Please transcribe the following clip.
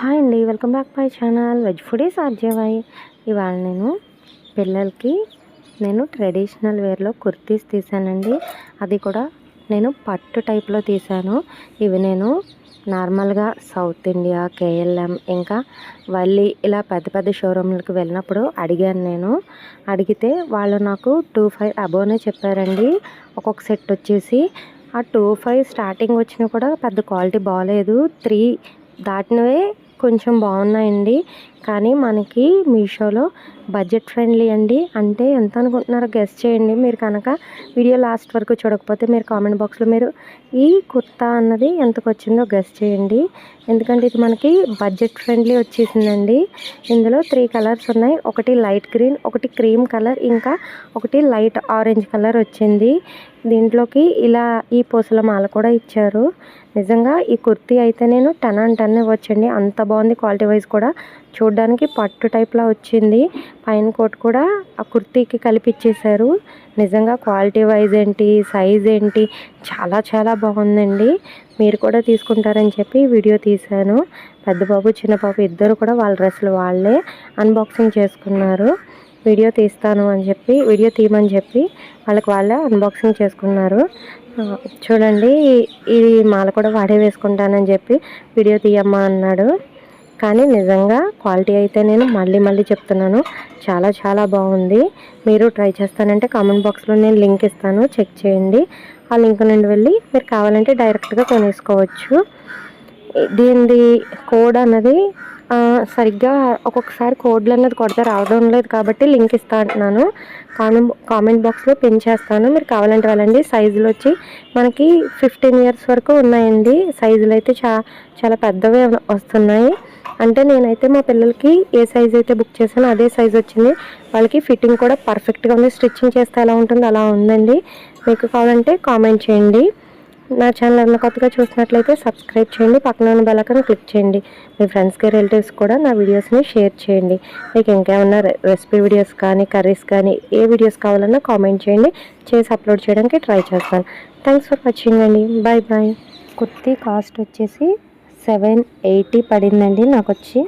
Hi అండి welcome back my channel veg foodies ఆర్జేవాయ్ ఇవాళ నేను పిల్లలకి నేను ట్రెడిషనల్ వేర్లో కుర్తీస్ తీసానండి. అది కూడా నేను పట్టు టైప్లో తీసాను. ఇవి నేను నార్మల్గా సౌత్ ఇండియా కేఎల్ఎం ఇంకా వల్లి ఇలా పెద్ద పెద్ద షోరూమ్లకు వెళ్ళినప్పుడు అడిగాను నేను. అడిగితే వాళ్ళు నాకు టూ ఫైవ్ అబోనే చెప్పారండి. ఒక్కొక్క సెట్ వచ్చేసి ఆ టూ ఫైవ్ స్టార్టింగ్ వచ్చినా కూడా పెద్ద క్వాలిటీ బాగాలేదు త్రీ దాటినవే కొంచెం బాగున్నాయండి. కానీ మనకి మీషోలో బడ్జెట్ ఫ్రెండ్లీ అండి. అంటే ఎంత అనుకుంటున్నారో గెస్ట్ చేయండి. మీరు కనుక వీడియో లాస్ట్ వరకు చూడకపోతే మీరు కామెంట్ బాక్స్లో మీరు ఈ కుర్తా అన్నది ఎంతకు వచ్చిందో గెస్ట్ చేయండి. ఎందుకంటే ఇది మనకి బడ్జెట్ ఫ్రెండ్లీ వచ్చేసిందండి. ఇందులో త్రీ కలర్స్ ఉన్నాయి. ఒకటి లైట్ గ్రీన్ ఒకటి క్రీమ్ కలర్ ఇంకా ఒకటి లైట్ ఆరెంజ్ కలర్ వచ్చింది. దీంట్లోకి ఇలా ఈ పూసల మాల కూడా ఇచ్చారు. నిజంగా ఈ కుర్తీ అయితే నేను టెన్ అండ్ టెన్ ఇవ్వచ్చండి. అంత బాగుంది క్వాలిటీ వైజ్ కూడా చూడడానికి పట్టు టైప్లా వచ్చింది. పైన కోట్ కూడా ఆ కుర్తీకి కలిపిచ్చేశారు నిజంగా క్వాలిటీ వైజ్ ఏంటి సైజ్ ఏంటి చాలా చాలా బాగుందండి. మీరు కూడా తీసుకుంటారని చెప్పి వీడియో తీశాను. పెద్ద బాబు చిన్న బాబు ఇద్దరు కూడా వాళ్ళ డ్రెస్సులు వాళ్ళే అన్బాక్సింగ్ చేసుకున్నారు. వీడియో తీస్తాను అని చెప్పి వీడియో తీయమని చెప్పి వాళ్ళకి వాళ్ళే అన్బాక్సింగ్ చేసుకున్నారు. చూడండి ఇది మాల కూడా వాడే వేసుకుంటానని చెప్పి వీడియో తీయమ్మా అన్నాడు. కానీ నిజంగా క్వాలిటీ అయితే నేను మళ్ళీ మళ్ళీ చెప్తున్నాను. చాలా చాలా బాగుంది. మీరు ట్రై చేస్తానంటే కామెంట్ బాక్స్లో నేను లింక్ ఇస్తాను. చెక్ చేయండి. ఆ లింక్ నుండి వెళ్ళి మీరు కావాలంటే డైరెక్ట్గా కొనేసుకోవచ్చు. దీనిది కోడ్ అన్నది సరిగ్గా ఒక్కొక్కసారి కోడ్లు అన్నది కొడితే రావడం లేదు కాబట్టి లింక్ ఇస్తా అంటున్నాను. కామెంట్ కామెంట్ బాక్స్లో పిన్ చేస్తాను. మీరు కావాలంటే వెళ్ళండి. సైజులు వచ్చి మనకి ఫిఫ్టీన్ ఇయర్స్ వరకు ఉన్నాయండి. సైజులు అయితే చా చాలా పెద్దవి వస్తున్నాయి. అంటే నేనైతే మా పిల్లలకి ఏ సైజ్ అయితే బుక్ చేశానో అదే సైజ్ వచ్చింది. వాళ్ళకి ఫిట్టింగ్ కూడా పర్ఫెక్ట్గా ఉంది. స్టిచ్చింగ్ చేస్తే ఎలా ఉంటుంది అలా ఉందండి. మీకు కావాలంటే కామెంట్ చేయండి. నా ఛానల్ ఏమైనా కొత్తగా చూసినట్లయితే సబ్స్క్రైబ్ చేయండి. పక్కన ఉన్న బెల్లకని క్లిక్ చేయండి. మీ ఫ్రెండ్స్కి రిలేటివ్స్ కూడా నా వీడియోస్ని షేర్ చేయండి. మీకు ఇంకేమన్నా రెసిపీ వీడియోస్ కానీ కర్రీస్ కానీ ఏ వీడియోస్ కావాలన్నా కామెంట్ చేయండి. చేసి అప్లోడ్ చేయడానికి ట్రై చేస్తాను. థ్యాంక్స్ ఫర్ వాచింగ్ అండి. బాయ్ బాయ్ కుర్తీ కాస్ట్ వచ్చేసి సెవెన్ ఎయిటీ పడిందండి నాకు వచ్చి